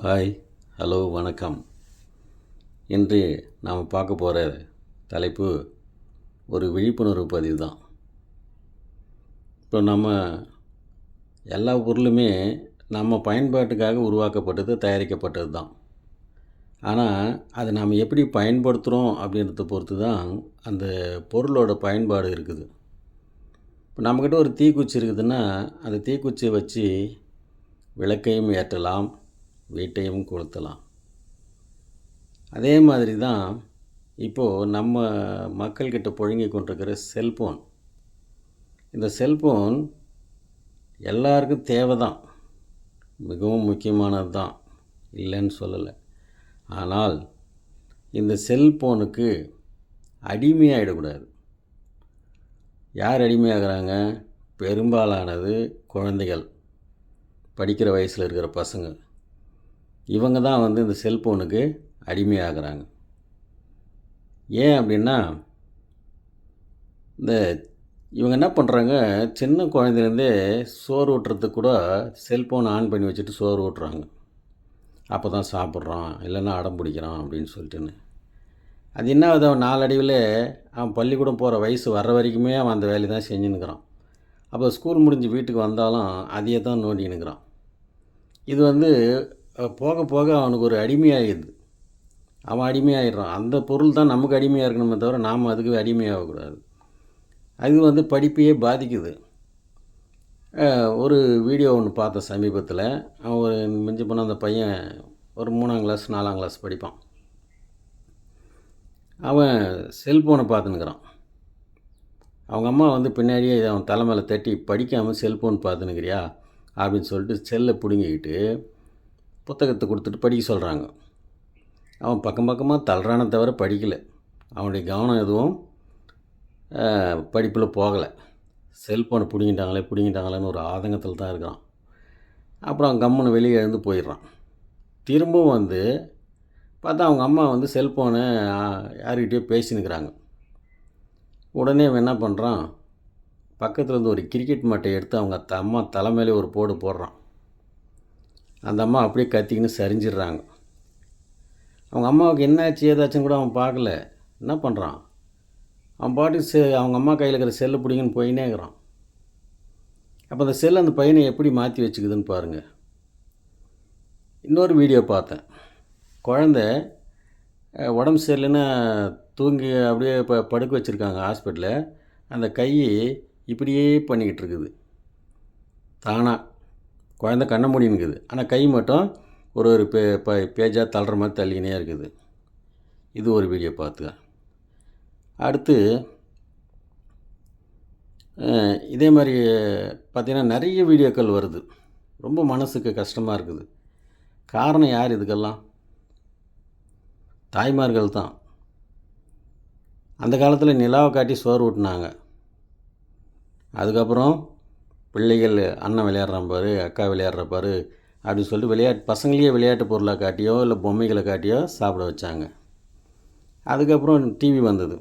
Hi hello வணக்கம். இன்று நாம் பார்க்க போகிற தலைப்பு ஒரு விழிப்புணர்வு பதிவு தான். இப்போ நம்ம எல்லா பொருளுமே நம்ம பயன்பாட்டுக்காக உருவாக்கப்பட்டது தயாரிக்கப்பட்டது தான். ஆனால் அதை நாம் எப்படி பயன்படுத்துகிறோம் அப்படின்றத பொறுத்து தான் அந்த பொருளோட பயன்பாடு இருக்குது. இப்போ நம்மக்கிட்ட ஒரு தீக்குச்சி இருக்குதுன்னா அந்த தீக்குச்சியை வச்சு விளக்கையும் ஏற்றலாம் வீட்டையும் கொளுத்தலாம். அதே மாதிரி தான் இப்போது நம்ம மக்கள்கிட்ட புழங்கி கொண்டிருக்கிற செல்ஃபோன் இந்த செல்ஃபோன் எல்லாருக்கும் தேவை தான் மிகவும் முக்கியமானது தான். இல்லைன்னு சொல்லலை. ஆனால் இந்த செல்ஃபோனுக்கு அடிமையாகிடக்கூடாது யார் அடிமையாகிறாங்க? பெரும்பாலானது குழந்தைகள். படிக்கிற வயசில் இருக்கிற பசங்க. இவங்க தான் வந்து இந்த செல்ஃபோனுக்கு அடிமையாகிறாங்க. ஏன் அப்படின்னா இந்த இவங்க என்ன பண்ணுறாங்க சின்ன குழந்தைலேருந்தே சோறு ஊட்டுறதுக்கு கூட செல்ஃபோன் ஆன் பண்ணி வச்சுட்டு சோறு ஊட்டுறாங்க. அப்போ தான் சாப்பிட்றான் இல்லைன்னா அடம் பிடிக்கிறான் அப்படின்னு சொல்லிட்டுன்னு. அது என்ன ஆகுது அவன் நாளடைவில் அவன் பள்ளிக்கூடம் போகிற வயசு வர்ற வரைக்குமே அவன் அந்த வேலையை தான் செஞ்சுன்னுக்கிறான். அப்போ ஸ்கூல் முடிஞ்சு வீட்டுக்கு வந்தாலும் அதையே தான் நோண்டினுக்கிறான் இது வந்து போக போக அவனுக்கு ஒரு அடிமையாகிடுது. அவன் அடிமையாகிடுறான் அந்த பொருள் தான் நமக்கு அடிமையாக இருக்கணுமே தவிர நாம் அதுக்கு அடிமையாகக்கூடாது. அது வந்து படிப்பையே பாதிக்குது. ஒரு வீடியோ ஒன்று பார்த்தேன் சமீபத்தில். அவன் ஒரு மிஞ்சி போனால் அந்த பையன் ஒரு மூணாம் கிளாஸ் நாலாம் கிளாஸ் படிப்பான். அவன் செல்ஃபோனை பார்த்துனுக்குறான். அவங்க அம்மா வந்து பின்னாடியே இதை அவன் தலை மேலே தட்டி படிக்காமல் செல்ஃபோன் பார்த்துனுக்கிறியா? அப்படின்னு சொல்லிட்டு செல்லை பிடுங்கிக்கிட்டு புத்தகத்தை கொடுத்துட்டு படிக்க சொல்கிறாங்க அவன் பக்கம் பக்கமாக தள்ளுறானே தவிர படிக்கலை. அவனுடைய கவனம் எதுவும் படிப்பில் போகலை. செல்ஃபோனை பிடிங்கிட்டாங்களே பிடிங்கிட்டாங்களேன்னு ஒரு ஆதங்கத்தில் தான் இருக்கிறான். அப்புறம் கம்முன்னு வெளியே எழுந்து போயிடுறான். திரும்பவும் வந்து பார்த்தா அவங்க அம்மா வந்து செல்ஃபோனை யார்கிட்டயோ பேசினுக்கிறாங்க உடனே அவன் என்ன பண்ணுறான் பக்கத்தில் இருந்து ஒரு கிரிக்கெட் மட்டை எடுத்து அவங்க அம்மா தலைமையிலே ஒரு போடு போடுறான். அந்த அம்மா அப்படியே கத்திக்கின்னு சரிஞ்சிடுறாங்க. அவங்க அம்மாவுக்கு என்னாச்சு ஏதாச்சும் கூட அவன் பார்க்கல. என்ன பண்ணுறான் அவன் பாட்டுக்கு செ அவங்க அம்மா கையில் இருக்கிற செல்லை பிடிங்கன்னு போயினே இருக்கிறான். அப்போ அந்த செல் அந்த பையனை எப்படி மாற்றி வச்சுக்குதுன்னு பாருங்கள் இன்னொரு வீடியோ பார்த்தேன். குழந்த உடம்பு சரியில்லைன்னா தூங்கி அப்படியே இப்போ படுக்க வச்சுருக்காங்க ஹாஸ்பிட்டலில் அந்த கை இப்படியே பண்ணிக்கிட்டு இருக்குது. தானாக குழந்த கண்ண முடியுங்குது ஆனால் கை மட்டும் ஒரு ஒரு பே ப பேஜாக தள்ளுற மாதிரி தள்ளிக்கினே இருக்குது. இது ஒரு வீடியோ பார்த்துக்க. அடுத்து இதே மாதிரி பார்த்திங்கன்னா நிறைய வீடியோக்கள் வருது. ரொம்ப மனசுக்கு கஷ்டமாக இருக்குது. காரணம் யார் இதுக்கெல்லாம்? தாய்மார்கள் தான். அந்த காலத்தில் நிலாவை காட்டி சோறு ஊட்டினாங்க. அதுக்கப்புறம் பிள்ளைகள் அண்ணன் விளையாடுறாம்பாரு அக்கா விளையாடுறப்பாரு அப்படின்னு சொல்லிட்டு விளையாட்டு பசங்களையே விளையாட்டு பொருளாக காட்டியோ இல்லை பொம்மைகளை காட்டியோ சாப்பிட வச்சாங்க. அதுக்கப்புறம் டிவி வந்தது.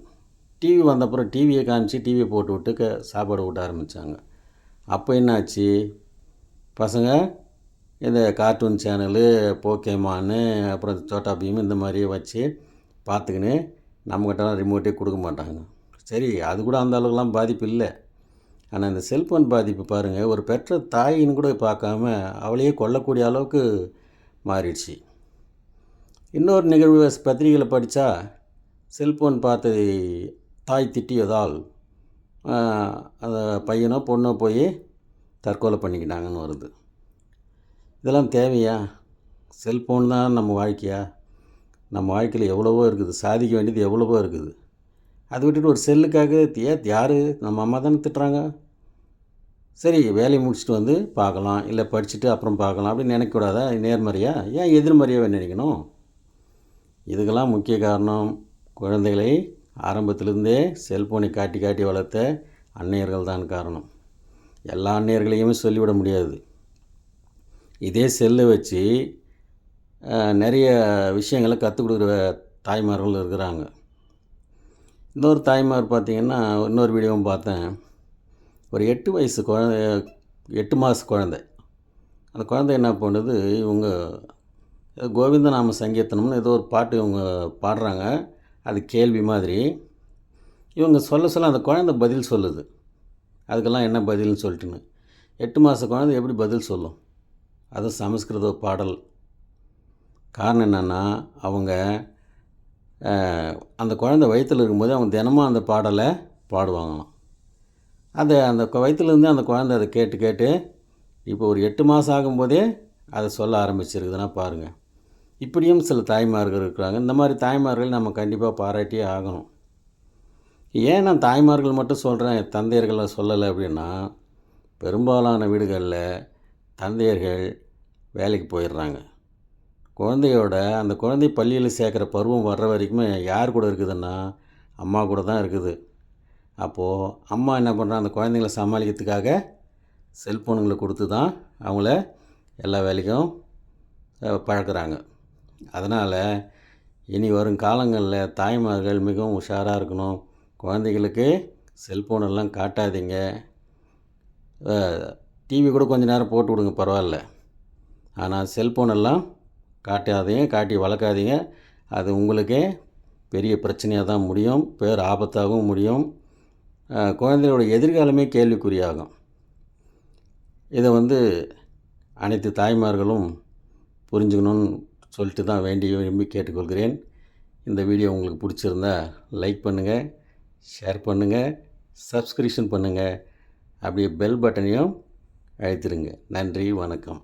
டிவி வந்தப்புறம் டிவியை காமிச்சு டிவியை போட்டு விட்டு க சாப்பாடு ஊட்ட ஆரம்பித்தாங்க அப்போ என்னாச்சு? பசங்க இந்த கார்ட்டூன் சேனலு போக்கேமானு அப்புறம் சோட்டா பீம் இந்த மாதிரியே வச்சு பார்த்துக்கின்னு நம்மக்கிட்டலாம் ரிமோட்டே கொடுக்க மாட்டாங்க. சரி அது கூட அந்த அளவுக்குலாம் பாதிப்பு இல்லை. ஆனால் இந்த செல்ஃபோன் பாதிப்பு பாருங்கள் ஒரு பெற்ற தாயின்னு கூட பார்க்காம அவளையே கொல்லக்கூடிய அளவுக்கு மாறிடுச்சு. இன்னொரு நிகழ்வு பத்திரிகையில் படித்தா செல்ஃபோன் பார்த்ததை தாய் திட்டியதால் அதை அந்த பையனோ பொண்ணோ போய் தற்கொலை பண்ணிக்கிட்டாங்கன்னு வருது. இதெல்லாம் தேவையா? செல்ஃபோன் தான் நம்ம வாழ்க்கையா? நம்ம வாழ்க்கையில் எவ்வளவோ இருக்குது சாதிக்க வேண்டியது எவ்வளவோ இருக்குது. அதை விட்டுட்டு ஒரு செல்லுக்காக ஏ யார்? நம்ம அம்மா தானே திட்டுறாங்க? சரி வேலையை முடிச்சுட்டு வந்து பார்க்கலாம் இல்லை படிச்சுட்டு அப்புறம் பார்க்கலாம் அப்படின்னு நினைக்கக்கூடாதா? நேர்மறையாக ஏன் எதிர்மறையாக நினைக்கணும்? இதுக்கெல்லாம் முக்கிய காரணம் குழந்தைகளை ஆரம்பத்திலிருந்தே செல்ஃபோனை காட்டி காட்டி வளர்த்த அன்னையர்கள் தான் காரணம். எல்லா அன்னையர்களையுமே சொல்லிவிட முடியாது. இதே செல்லை வச்சு நிறைய விஷயங்களை கற்றுக் கொடுக்குற தாய்மார்கள் இருக்கிறாங்க. இன்னொரு தாய்மார் பார்த்திங்கன்னா இன்னொரு வீடியோவும் பார்த்தேன். ஒரு எட்டு வயசு குழந்தை எட்டு மாத குழந்தை. அந்த குழந்தை என்ன பண்ணுது இவங்க ஏதோ நாம சங்கீர்த்தனம்னு ஏதோ ஒரு பாட்டு இவங்க பாடுறாங்க. அது கேள்வி மாதிரி. இவங்க சொல்ல சொல்ல அந்த குழந்தை பதில் சொல்லுது. அதுக்கெல்லாம் என்ன பதில்னு சொல்லிட்டுன்னு. எட்டு மாத குழந்தை எப்படி பதில் சொல்லும்? அது சமஸ்கிருத பாடல். காரணம் என்னென்னா அவங்க அந்த குழந்தை வயிற்றில் இருக்கும்போது அவங்க தினமும் அந்த பாடலை பாடுவாங்களாம். அதை அந்த வயிற்றுலேருந்து அந்த குழந்தை அதை கேட்டு கேட்டு இப்போ ஒரு எட்டு மாதம் ஆகும்போதே அதை சொல்ல ஆரம்பிச்சிருக்குதுன்னா பாருங்கள் இப்படியும் சில தாய்மார்கள் இருக்கிறாங்க. இந்த மாதிரி தாய்மார்கள் நம்ம கண்டிப்பாக பாராட்டியே ஆகணும். ஏன் நான் தாய்மார்கள் மட்டும் சொல்கிறேன் தந்தையர்களை சொல்லலை அப்படின்னா பெரும்பாலான வீடுகளில் தந்தையர்கள் வேலைக்கு போயிடுறாங்க. குழந்தையோட அந்த குழந்தை பள்ளியில் சேர்க்குற பருவம் வர்ற வரைக்குமே யார் கூட இருக்குதுன்னா அம்மா கூட தான் இருக்குது. அப்போது அம்மா என்ன பண்ணுறாங்க அந்த குழந்தைங்கள சமாளிக்கிறதுக்காக செல்ஃபோனுங்களை கொடுத்து தான் அவங்கள எல்லா வேலைக்கும் பழக்கிறாங்க பழக்குறாங்க. அதனால் இனி வரும் காலங்களில் தாய்மார்கள் மிகவும் உஷாராக இருக்கணும். குழந்தைகளுக்கு செல்ஃபோனெல்லாம் காட்டாதீங்க. டிவி கூட கொஞ்சம் நேரம் போட்டு விடுங்க பரவாயில்ல. ஆனால் செல்ஃபோனெல்லாம் காட்டாதீங்க காட்டி வளர்க்காதீங்க. அது உங்களுக்கே பெரிய பிரச்சனையாக தான் முடியும் பேர் ஆபத்தாகவும் முடியும். குழந்தையோட எதிர்காலமே கேள்விக்குறியாகும். இதை வந்து அனைத்து தாய்மார்களும் புரிஞ்சுக்கணும்னு சொல்லிட்டு தான் வேண்டிய விரும்பி கேட்டுக்கொள்கிறேன். இந்த வீடியோ உங்களுக்கு பிடிச்சிருந்தா லைக் பண்ணுங்கள் ஷேர் பண்ணுங்கள் சப்ஸ்கிரிப்ஷன் பண்ணுங்கள் அப்படியே பெல் பட்டனையும் அழைத்திருங்க நன்றி வணக்கம்.